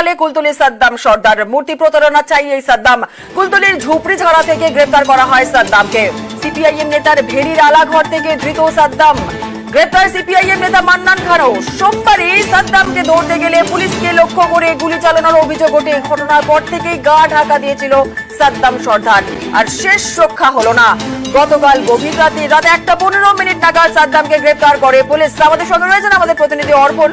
জালে কুলতলি সাদ্দাম সর্দার। মূর্তি প্রতারণা চাই এই সাদ্দাম। কুলতলির ঝুপড়ি ঝাড়া থেকে গ্রেপ্তার করা হয় সাদ্দামকে। সিপিআইএম নেতার ভেরির আলাঘর থেকে ধৃত সাদ্দাম। গ্রেপ্তার সিপিআইএম নেতা মান্নান খানও। সোমবারই সাদ্দামকে ধরতে গেলে পুলিশকে লক্ষ্য করে গুলি চালানোর অভিযোগ ওঠে। ঘটনার পর থেকেই গা ঢাকা দিয়েছিল সাদ্দাম সর্দার। আর শেষ রক্ষা হলো না। গতকাল গভীর রাতে রাত একটা পনেরো মিনিট নাগাদ সাদ্দামকে গ্রেপ্তার করে পুলিশ। আমাদের সঙ্গে রয়েছেন আমাদের প্রতিনিধি অর্পণ।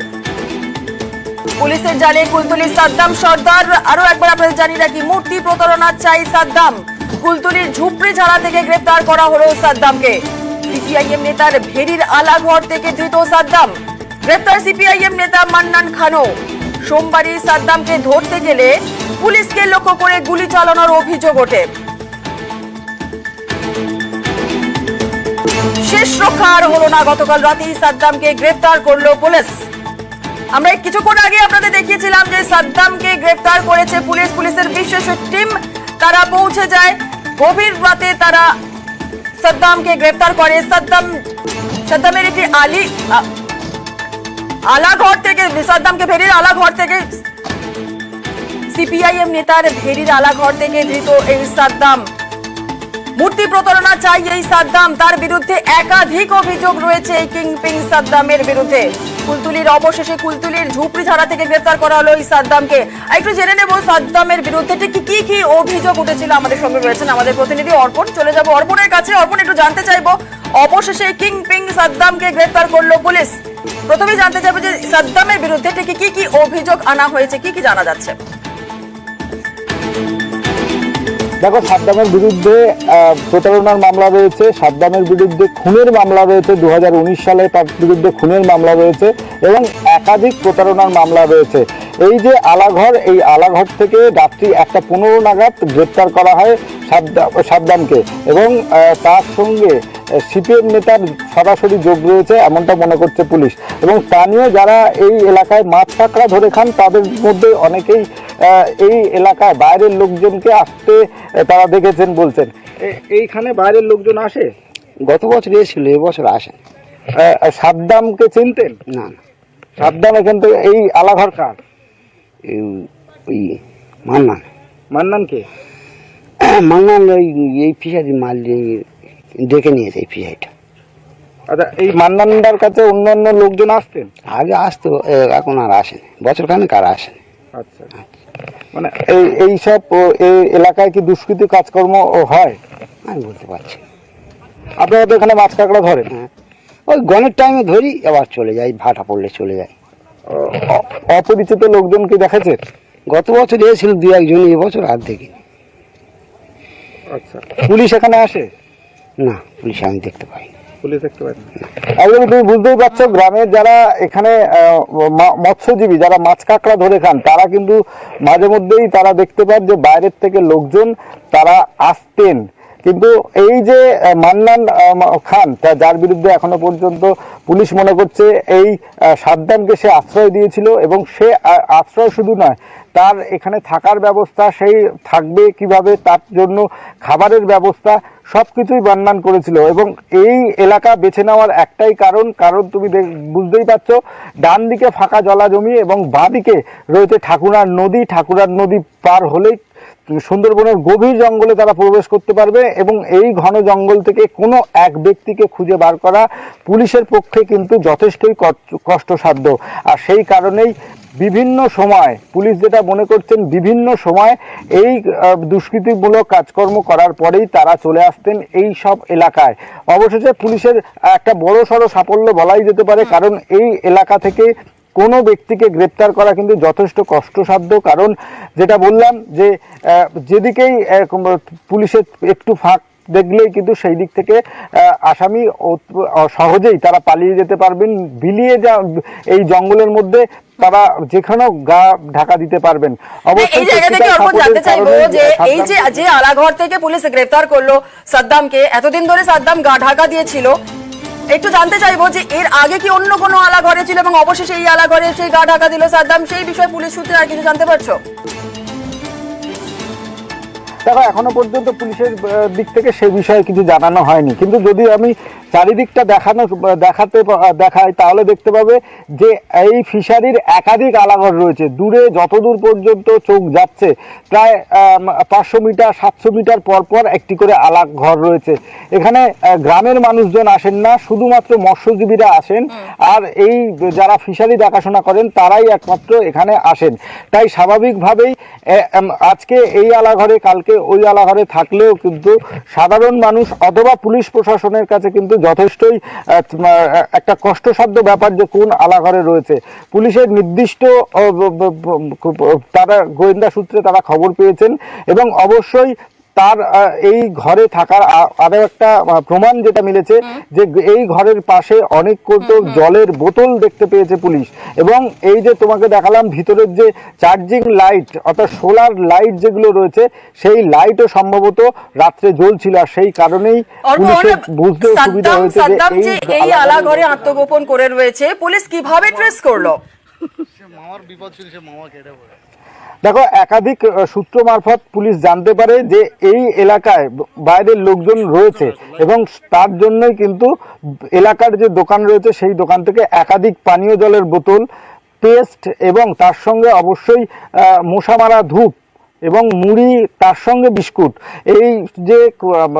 পুলিশের জালে কুলতলি সাদ্দাম সর্দার। আরও একবার আপনাদের জানিয়ে রাখি, মূর্তি প্রতারণা চাই সাদ্দাম। কুলতলির ঝুপড়ি ঝাড়া থেকে গ্রেপ্তার করা হলো সাদ্দামকে। সিপিআইএম নেতার ভেরির আলাঘর থেকে ধৃত সাদ্দাম। গ্রেপ্তার সিপিআইএম নেতা মান্নান খানও। সোমবারই সাদ্দামকে ধরতে গেলে পুলিশকে লক্ষ্য করে গুলি চালানোর অভিযোগ ওঠে। শেষ রক্ষা আর হলো না। গতকাল রাতেই সাদ্দামকে গ্রেপ্তার করল পুলিশ। আমরা কিছুক্ষণ আগে আপনাদের দেখিয়েছিলাম যে সাদ্দামকে গ্রেফতার করেছে পুলিশ। পুলিশের বিশেষ টিম তারা পৌঁছে যায়। গভীর রাতে তারা সাদ্দামকে গ্রেফতার করে। সাদ্দাম, সাদ্দামের একটি আলী, আ- আলাঘর থেকে, সাদ্দামকে ফেরির আলাঘর থেকে, সিপিআইএম নেতার ভেরির আলাঘর থেকে ধৃত এই সাদ্দাম। মূর্তি প্রতারণা চাই এই সাদ্দাম। তার বিরুদ্ধে একাধিক অভিযোগ রয়েছে এই কিংপিং সাদ্দামের বিরুদ্ধে। কুলতুলির অবশেষে কুলতুলির ঝুপড়ি ঝাড়া থেকে গ্রেফতার করা হলো এই সাদ্দামকে। একটু জেনে নেব সাদ্দামের বিরুদ্ধে ঠিক কি কি অভিযোগ উঠেছিল আমাদের সঙ্গে রয়েছেন আমাদের প্রতিনিধি অর্পণ। চলে যাব অর্পণের কাছে। অর্পণ, একটু জানতে চাইব, অবশেষে কিংপিং সাদ্দামকে গ্রেফতার করল পুলিশ। প্রথমেই জানতে চাইব যে সাদ্দামের বিরুদ্ধে ঠিক কি কি অভিযোগ আনা হয়েছে, কি কি জানা যাচ্ছে? দেখো, সাদ্দামের বিরুদ্ধে প্রতারণার মামলা রয়েছে। সাদ্দামের বিরুদ্ধে খুনের মামলা রয়েছে। দু হাজার উনিশ সালে তার বিরুদ্ধে খুনের মামলা রয়েছে এবং একাধিক প্রতারণার মামলা রয়েছে। এই যে আলাঘর এই আলাঘর থেকে রাত্রি একটা পনেরো নাগাদ গ্রেপ্তার করা হয় সাদ্দাম সাদ্দামকে এবং তার সঙ্গে সিপিএম নেতার সরাসরি যোগ রয়েছে এমনটা মনে করছে পুলিশ। এবং স্থানীয় যারা এই এলাকায় মাছ কাঁকড়া ধরে খান তাদের মধ্যে অনেকেই এই এলাকায় বাইরের লোকজনকে আসতে তারা দেখেছেন বলছেন। এইখানে বাইরের লোকজন আসে? গত বছর এসেছিল এবছর আহ, সাদ্দামকে চিনতেন? না সাদ্দাম এখান থেকে এই আলাঘর কার? ওই মান্নান। মান্নানকে মান্নান ওই এই ফিশারি মাল ডেকে নিয়েছে এই ফিশারিটা আচ্ছা এই মান্নানদার কাছে অন্যান্য লোকজন আসতেন? আগে আসতো এখন আর আসেন। বছর খানেক আর আসেন। আচ্ছা। মানে এই এই সব এই এলাকায় কি দুষ্কৃতি কাজকর্ম হয়? আমি বলতে পারছি আপনারা তো এখানে মাছ কাঁকড়া ধরেন। হ্যাঁ। ওই গণের টাইমে ধরি আবার চলে যাই ভাটা পড়লে চলে যায় অপরিচিত লোকজনকে দেখেছেন গত বছর এসেছিল দু একজন এবছর আর দেখি আচ্ছা। পুলিশ এখানে আসে? না পুলিশ আমি দেখতে পাই পুলিশ দেখতে পাই একদম তুমি বুঝতেই পারছ গ্রামের যারা এখানে মৎস্যজীবী যারা মাছ কাঁকড়া ধরে খান তারা কিন্তু মাঝে মধ্যেই তারা দেখতে পান যে বাইরের থেকে লোকজন তারা আসতেন। কিন্তু এই যে মান্নান খান যার বিরুদ্ধে এখনও পর্যন্ত পুলিশ মনে করছে, এই সাদ্দামকে সে আশ্রয় দিয়েছিল এবং সে আশ্রয় শুধু নয়, তার এখানে থাকার ব্যবস্থা, সেই থাকবে কীভাবে, তার জন্য খাবারের ব্যবস্থা সব কিছুই বর্ণন করেছিল এবং এই এলাকা বেছে নেওয়ার একটাই কারণ কারণ তুমি বুঝতেই পারছ ডান দিকে ফাঁকা জলা জমি এবং বাঁ দিকে রয়েছে ঠাকুরার নদী ঠাকুরার নদী পার হলেই সুন্দরবনের গভীর জঙ্গলে তারা প্রবেশ করতে পারবে এবং এই ঘন জঙ্গল থেকে কোনো এক ব্যক্তিকে খুঁজে বার করা পুলিশের পক্ষে কিন্তু যথেষ্টই কষ্ট- কষ্টসাধ্য। আর সেই কারণেই বিভিন্ন সময় পুলিশ যেটা মনে করছেন বিভিন্ন সময় এই দুষ্কৃতিমূলক কাজকর্ম করার পরেই তারা চলে আসতেন এই সব এলাকায়। অবশেষে পুলিশের একটা বড় সড়ো সাফল্য বলাই যেতে পারে কারণ এই এলাকা থেকে কোনো ব্যক্তিকে গ্রেপ্তার করা কিন্তু যথেষ্ট কষ্টসাধ্য। কারণ যেটা বললাম যে যেদিকেই পুলিশের একটু ফাঁক দেখলেই কিন্তু সেই দিক থেকে আসামি সহজেই তারা পালিয়ে যেতে পারবেন। বিলিয়ে যা এই জঙ্গলের মধ্যে তারা যেখানেও গা ঢাকা দিতে পারবেন। এই জায়গা থেকে অর্পণ জানতে চাইব যে এই যে যে আলাঘর থেকে পুলিশ গ্রেফতার করল সাদ্দামকে এতদিন ধরে সাদ্দাম গা ঢাকা দিয়েছিল একটু জানতে চাইব যে এর আগে কি অন্য কোনো আলা ঘরে ছিল এবং অবশেষে এই আলা ঘরে সেই গা ঢাকা দিল সাদ্দাম? সেই বিষয়ে পুলিশ সূত্রে আর কিছু জানতে পারছ? দেখো, এখনও পর্যন্ত পুলিশের দিক থেকে সে বিষয়ে কিছু জানানো হয়নি। কিন্তু যদি আমি চারিদিকটা দেখানো দেখাতে দেখায় তাহলে দেখতে পাবে যে এই ফিশারির একাধিক আলাঘর রয়েছে। দূরে যতদূর পর্যন্ত চোখ যাচ্ছে প্রায় পাঁচশো মিটার সাতশো মিটার পর পর একটি করে আলাক ঘর রয়েছে। এখানে গ্রামের মানুষজন আসেন না শুধুমাত্র মৎস্যজীবীরা আসেন। আর এই যারা ফিশারি দেখাশোনা করেন তারাই একমাত্র এখানে আসেন। তাই স্বাভাবিকভাবেই আজকে এই আলাঘরে কালকে ওই আলাঘরে থাকলেও কিন্তু সাধারণ মানুষ অথবা পুলিশ প্রশাসনের কাছে কিন্তু যথেষ্টই একটা কষ্টসাধ্য ব্যাপার যে কোন আলাঘরে রয়েছে। পুলিশের নির্দিষ্ট তারা গোয়েন্দা সূত্রে তারা খবর পেয়েছেন এবং অবশ্যই তার এই ঘরে থাকার আরও একটা প্রমাণ যেটা মিলেছে যে এই ঘরের পাশে অনেক কৌটো জলের বোতল দেখতে পেয়েছে পুলিশ। এবং এই যে তোমাকে দেখালাম ভিতরের যে চার্জিং লাইট অর্থাৎ সোলার লাইট যেগুলো রয়েছে সেই লাইটও সম্ভবত রাত্রে জ্বলছিল। আর সেই কারণেই পুলিশের বুঝতে সুবিধা হয়েছে যে এই আলাদা- আলাঘরে আত্মগোপন করে রয়েছে পুলিশ কীভাবে ট্রেস করল? দেখো একাধিক সূত্র মারফত পুলিশ জানতে পারে যে এই এলাকায় বাইরের লোকজন রয়েছে এবং তার জন্যই কিন্তু এলাকার যে দোকান রয়েছে সেই দোকান থেকে একাধিক পানীয় জলের বোতল পেস্ট এবং তার সঙ্গে অবশ্যই আহ, মশা মারা ধূপ এবং মুড়ি তার সঙ্গে বিস্কুট। এই যে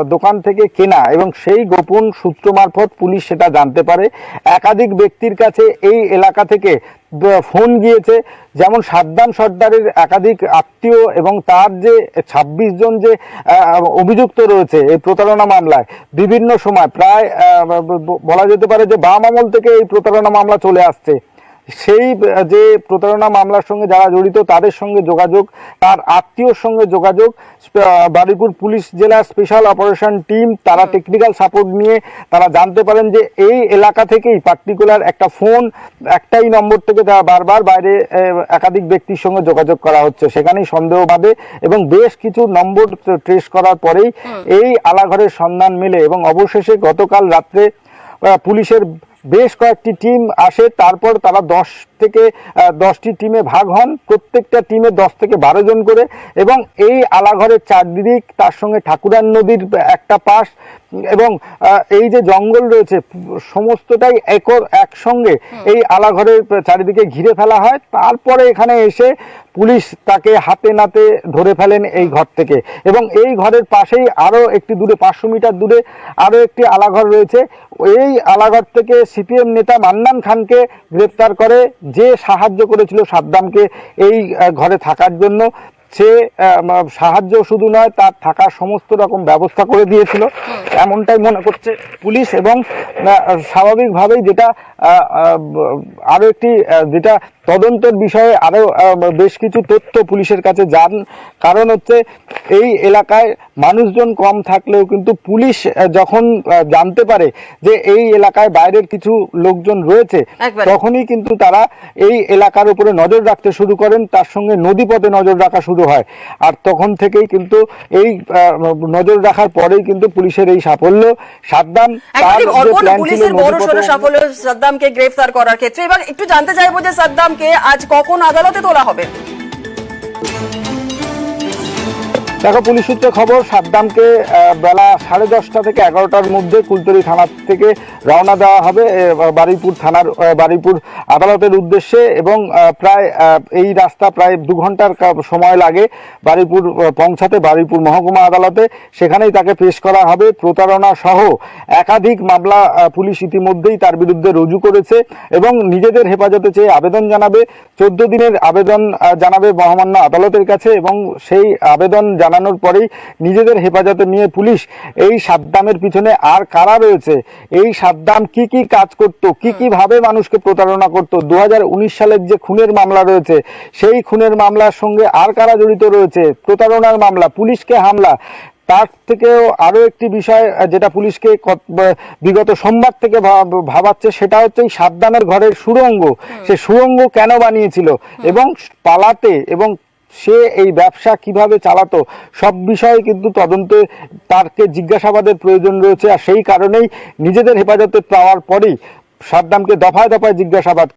দোকান থেকে কেনা এবং সেই গোপন সূত্র মারফত পুলিশ সেটা জানতে পারে। একাধিক ব্যক্তির কাছে এই এলাকা থেকে ফোন গিয়েছে। যেমন সাদ্দাম সর্দারের একাধিক আত্মীয় এবং তার যে ছাব্বিশ জন যে অভিযুক্ত রয়েছে এই প্রতারণা মামলায় বিভিন্ন সময়, প্রায় বলা যেতে পারে যে বাম আমল থেকে এই প্রতারণা মামলা চলে আসছে। সেই যে প্রতারণা মামলার সঙ্গে যারা জড়িত তাদের সঙ্গে যোগাযোগ তার আত্মীয়র সঙ্গে যোগাযোগ বারুইপুর পুলিশ জেলা স্পেশাল অপারেশন টিম তারা টেকনিক্যাল সাপোর্ট নিয়ে তারা জানতে পারেন যে এই এলাকা থেকেই পার্টিকুলার একটা ফোন একটাই নম্বর থেকে তারা বারবার বাইরে একাধিক ব্যক্তির সঙ্গে যোগাযোগ করা হচ্ছে। সেখানেই সন্দেহ বাদে এবং বেশ কিছু নম্বর ট্রেস করার পরেই এই আলাঘরের সন্ধান মেলে এবং অবশেষে গতকাল রাত্রে পুলিশের বেশ কয়েকটি টিম আসে তারপর তারা দশ থেকে দশটি টিমে ভাগ হন। প্রত্যেকটা টিমে দশ থেকে বারো জন করে এবং এই আলাঘরের চারদিক তার সঙ্গে ঠাকুরান নদীর একটা পাশ এবং এই যে জঙ্গল রয়েছে সমস্তটাই একর একসঙ্গে এই আলাঘরের চারিদিকে ঘিরে ফেলা হয়। তারপরে এখানে এসে পুলিশ তাকে হাতে নাতে ধরে ফেলেন এই ঘর থেকে এবং এই ঘরের পাশেই আরও একটি দূরে পাঁচশো মিটার দূরে আরও একটি আলাঘর রয়েছে। এই আলাঘর থেকে সিপিএম নেতা মান্নান খানকে গ্রেপ্তার করে যে সাহায্য করেছিল সাদ্দামকে এই ঘরে থাকার জন্য সে সাহায্য শুধু নয় তার থাকার সমস্ত রকম ব্যবস্থা করে দিয়েছিল। এমনটাই মনে করছে পুলিশ এবং স্বাভাবিকভাবেই যেটা আহ, আহ, আরও একটি যেটা তদন্তের বিষয়ে আরও বেশ কিছু তথ্য পুলিশের কাছে যান। কারণ হচ্ছে এই এলাকায় মানুষজন কম থাকলেও কিন্তু পুলিশ যখন জানতে পারে যে এই এলাকায় বাইরের কিছু লোকজন রয়েছে তখনই কিন্তু তারা এই এলাকার উপরে নজর রাখতে শুরু করেন। তার সঙ্গে নদীপথে নজর রাখা শুরু হয়। আর তখন থেকেই কিন্তু এই নজর রাখার পরেই কিন্তু পুলিশের এই সাফল্য। সাদ্দাম তার যে প্ল্যান ছিল সাদ্দামকে গ্রেফতার করার ক্ষেত্রে। এবার একটু জানতে চাইব যে সাদ্দামকে আজ কখন আদালতে তোলা হবে? দেখো, পুলিশ সূত্রে খবর, সাদ্দামকে বেলা সাড়ে দশটা থেকে এগারোটার মধ্যে কুলতলি থানা থেকে রওনা দেওয়া হবে বারুইপুর থানার বারুইপুর আদালতের উদ্দেশ্যে এবং প্রায় এই রাস্তা প্রায় দু ঘণ্টার সময় লাগে বারুইপুর পৌঁছাতে বারুইপুর মহকুমা আদালতে। সেখানেই তাকে পেশ করা হবে প্রতারণা সহ একাধিক মামলা পুলিশ ইতিমধ্যেই তার বিরুদ্ধে রুজু করেছে এবং নিজেদের হেফাজতে চেয়ে আবেদন জানাবে। চোদ্দ দিনের আবেদন জানাবে মহামান্য আদালতের কাছে এবং সেই আবেদন জানানোর পরেই নিজেদের হেফাজতে নিয়ে পুলিশ এই সাদ্দামের পিছনে আর কারা রয়েছে? এই সাদ্দাম কি কি কাজ করত? কি কি ভাবে মানুষকে প্রতারণা করত? দু হাজার উনিশ সালের যে খুনের মামলা রয়েছে সেই খুনের মামলার সঙ্গে আর কারা জড়িত রয়েছে? প্রতারণার মামলা পুলিশকে হামলা তার থেকেও আরও একটি বিষয় যেটা পুলিশকে বিগত সোমবার থেকে ভাব- ভাবাচ্ছে সেটা হচ্ছে এই সাবধানের ঘরের সুরঙ্গ সে সুরঙ্গ কেন বানিয়েছিল? এবং পালাতে এবং সে এই ব্যবসা কীভাবে চালাতো, সব বিষয়ে কিন্তু তদন্তে তারকে জিজ্ঞাসাবাদের প্রয়োজন রয়েছে। আর সেই কারণেই নিজেদের হেফাজতে পাওয়ার পরেই সাদ্দামকে দফায় দফায় জিজ্ঞাসাবাদ